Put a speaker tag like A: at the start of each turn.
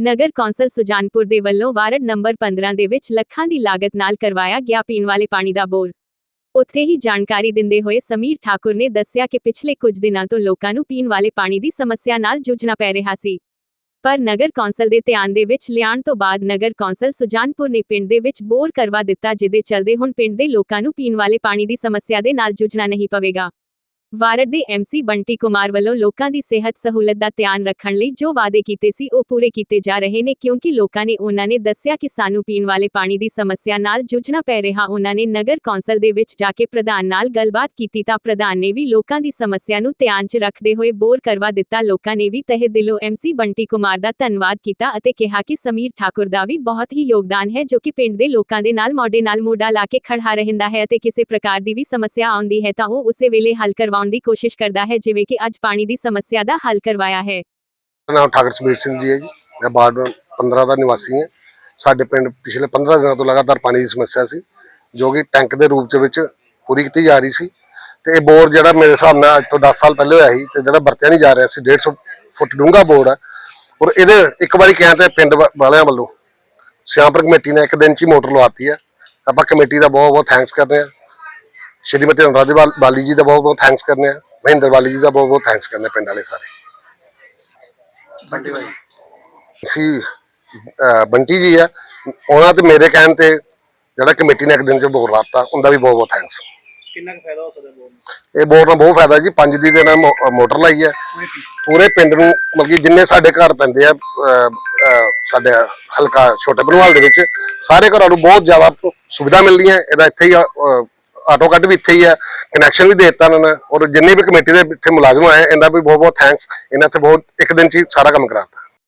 A: ਨਗਰ council Sujanpur ਦੇ ਵੱਲੋਂ ward number 15 ਦੇ ਵਿੱਚ ਲੱਖਾਂ ਦੀ ਲਾਗਤ ਨਾਲ ਕਰਵਾਇਆ ਗਿਆ ਪੀਣ ਵਾਲੇ ਪਾਣੀ ਦਾ ਬੋਰ। ਉੱਥੇ ਹੀ ਜਾਣਕਾਰੀ ਦਿੰਦੇ ਹੋਏ ਸਮੀਰ ਠਾਕੁਰ ਨੇ ਦੱਸਿਆ ਕਿ ਪਿਛਲੇ ਕੁਝ ਦਿਨਾਂ ਤੋਂ ਲੋਕਾਂ ਨੂੰ ਪੀਣ ਵਾਲੇ ਪਾਣੀ ਦੀ ਸਮੱਸਿਆ ਨਾਲ ਜੂਝਣਾ ਪੈ ਰਿਹਾ ਸੀ। ਪਰ ਨਗਰ ਕੌਂਸਲ ਦੇ ਧਿਆਨ ਦੇ ਵਿੱਚ ਲਿਆਉਣ ਤੋਂ ਬਾਅਦ ਨਗਰ ਕੌਂਸਲ ਸੁਜਾਨਪੁਰ ਨੇ ਪਿੰਡ ਦੇ ਵਿੱਚ ਬੋਰ ਕਰਵਾ ਦਿੱਤਾ, ਜਿਹਦੇ ਚਲਦੇ ਹੁਣ ਪਿੰਡ ਦੇ ਲੋਕਾਂ ਨੂੰ ਪੀਣ ਵਾਲੇ ਪਾਣੀ ਦੀ ਸਮੱਸਿਆ ਦੇ ਨਾਲ ਜੂਝਣਾ ਨਹੀਂ ਪਵੇਗਾ। ਵਾਰਡ ਦੇ ਐਮਸੀ ਬੰਟੀ ਕੁਮਾਰ ਵੱਲੋਂ ਲੋਕਾਂ ਦੀ ਸਿਹਤ ਸਹੂਲਤ ਦਾ ਧਿਆਨ ਰੱਖਣ ਲਈ ਜੋ ਵਾਅਦੇ ਕੀਤੇ ਸੀ ਉਹ ਪੂਰੇ ਕੀਤੇ ਜਾ ਰਹੇ ਨੇ ਕਿਉਂਕਿ ਲੋਕਾਂ ਨੇ ਉਹਨਾਂ ਨੇ ਦੱਸਿਆ ਕਿ ਸਾਨੂੰ ਪੀਣ ਵਾਲੇ ਪਾਣੀ ਦੀ ਸਮੱਸਿਆ ਨਾਲ ਜੂਝਣਾ ਪੈ ਰਿਹਾ, ਉਹਨਾਂ ਨੇ ਨਗਰ ਕੌਂਸਲ ਦੇ ਵਿੱਚ ਜਾ ਕੇ ਪ੍ਰਧਾਨ ਨਾਲ ਗੱਲਬਾਤ ਕੀਤੀ ਤਾਂ ਪ੍ਰਧਾਨ ਨੇ ਵੀ ਲੋਕਾਂ ਦੀ ਸਮੱਸਿਆ ਨੂੰ ਧਿਆਨ 'ਚ ਰੱਖਦੇ ਹੋਏ ਬੋਰ ਕਰਵਾ ਦਿੱਤਾ। ਲੋਕਾਂ ਨੇ ਵੀ ਤਹਿ ਦਿਲੋਂ ਐਮਸੀ ਬੰਟੀ ਕੁਮਾਰ ਦਾ ਧੰਨਵਾਦ ਕੀਤਾ ਅਤੇ ਕਿਹਾ ਕਿ ਸਮੀਰ ਠਾਕੁਰ ਦਾ ਵੀ ਬਹੁਤ ਹੀ ਯੋਗਦਾਨ ਹੈ ਜੋ ਕਿ ਪਿੰਡ ਦੇ ਲੋਕਾਂ ਦੇ ਨਾਲ ਮੋਢੇ ਨਾਲ ਮੋਢਾ ਲਾ ਕੇ ਖੜਾ ਰਹਿੰਦਾ ਹੈ ਅਤੇ ਕਿਸੇ ਪ੍ਰਕਾਰ ਦੀ ਵੀ ਸਮੱਸਿਆ ਆਉਂਦੀ ਹੈ ਤਾਂ ਉਹ ਉਸੇ ਵੇਲੇ ਹੱਲ ਕਰਵਾਉਣ ਦੀ ਕੋਸ਼ਿਸ਼ ਕਰਦਾ ਹੈ, ਜਿਵੇਂ ਕਿ ਅੱਜ ਪਾਣੀ ਦੀ ਸਮੱਸਿਆ ਦਾ ਹੱਲ ਕਰਵਾਇਆ ਹੈ।
B: ਨਾਮ ਠਾਕਰ ਸਮੀਰ ਸਿੰਘ ਜੀ ਹੈ ਜੀ। ਮੈਂ ਵਾਰਡ 15 ਦਾ ਨਿਵਾਸੀ ਹਾਂ। ਸਾਡੇ ਪਿੰਡ ਪਿਛਲੇ 15 ਦਿਨਾਂ ਤੋਂ ਲਗਾਤਾਰ ਪਾਣੀ ਦੀ ਸਮੱਸਿਆ ਸੀ, ਜੋ ਕਿ ਟੈਂਕ ਦੇ ਰੂਪ ਦੇ ਵਿੱਚ ਪੂਰੀ ਕੀਤੀ ਜਾ ਰਹੀ ਸੀ। ਤੇ ਇਹ ਬੋਰ ਜਿਹੜਾ ਮੇਰੇ ਹਿਸਾਬ ਨਾਲ ਅੱਜ ਤੋਂ 10 ਸਾਲ ਪਹਿਲੇ ਹੋਇਆ ਸੀ ਤੇ ਜਿਹੜਾ ਵਰਤਿਆ ਨਹੀਂ ਜਾ ਰਿਹਾ ਸੀ 150 ਫੁੱਟ ਡੂੰਘਾ ਬੋਰ ਹੈ। ਔਰ ਇਹਦੇ ਇੱਕ ਵਾਰੀ ਕਹਿਣ ਤੇ ਪਿੰਡ ਵਾਲਿਆਂ ਵੱਲੋਂ ਸਿਆਮਪੁਰ ਕਮੇਟੀ ਨੇ ਇੱਕ ਦਿਨ ਚ ਹੀ ਮੋਟਰ ਲਵਾਤੀ ਹੈ। ਆਪਾਂ ਕਮੇਟੀ ਦਾ ਬਹੁਤ ਬਹੁਤ ਥੈਂਕਸ ਕਰਦੇ ਹਾਂ। ਸ਼੍ਰੀਮਤੀ ਅਨੁਰਾਧਾ ਬਾਲ- ਜੀ ਦਾ ਬਹੁਤ ਬਹੁਤ ਥੈਂਕਸ ਕਰਨੇ ਆ। ਮਹਿੰਦਰ ਬਾਲੀ ਜੀ ਦਾ ਬਹੁਤ ਬਹੁਤ ਥੈਂਕਸ ਕਰਨੇ ਪਿੰਡ ਵਾਲੇ ਸਾਰੇ। ਸੀ ਅਹ ਬੰਟੀ ਜੀ ਆ। ਉਹਨਾਂ ਤੇ ਮੇਰੇ ਕਹਿਣ ਤੇ ਜਿਹੜਾ ਕਮੇਟੀ ਨੇ ਇੱਕ ਦਿਨ ਚ ਬੋਰ ਲਾਤਾ ਉਹਦਾ ਵੀ ਬਹੁਤ ਬਹੁਤ ਥੈਂਕਸ
C: ਕਿੰਨਾ ਫਾਇਦਾ ਹੋ ਸਕਦਾ ਨੂੰ?
B: ਇਹ ਬੋਰ ਨਾਲ ਬਹੁਤ ਫਾਇਦਾ ਜੀ। ਪੰਜ ਦੀ ਦੇ ਨਾਲ ਮੋਟਰ ਲਾਈ ਹੈ ਪੂਰੇ ਪਿੰਡ ਨੂੰ ਮਤਲਬ ਕਿ ਜਿੰਨੇ ਸਾਡੇ ਘਰ ਪੈਂਦੇ ਆ ਸਾਡੇ ਹਲਕਾ ਛੋਟੇ ਬਨਵਾਲ ਦੇ ਵਿੱਚ ਸਾਰੇ ਘਰਾਂ ਨੂੰ ਬਹੁਤ ਜ਼ਿਆਦਾ ਸੁਵਿਧਾ ਮਿਲਦੀ ਹੈ ਇਹਦਾ ਇੱਥੇ ਹੀ ਆਟੋ ਕੱਟ ਵੀ ਇੱਥੇ ਹੀ ਹੈ ਕਨੈਕਸ਼ਨ ਵੀ ਦੇ ਦਿੱਤਾ ਇਹਨਾਂ ਨੇ, ਔਰ ਜਿੰਨੇ ਵੀ ਕਮੇਟੀ ਦੇ ਇੱਥੇ ਮੁਲਾਜ਼ਮ ਆਏ, ਇਹਨਾਂ ਵੀ ਬਹੁਤ ਬਹੁਤ ਥੈਂਕਸ ਇਹਨਾਂ ਤੇ ਬਹੁਤ, ਇੱਕ ਦਿਨ ਚ ਹੀ ਸਾਰਾ ਕੰਮ ਕਰਾਤਾ।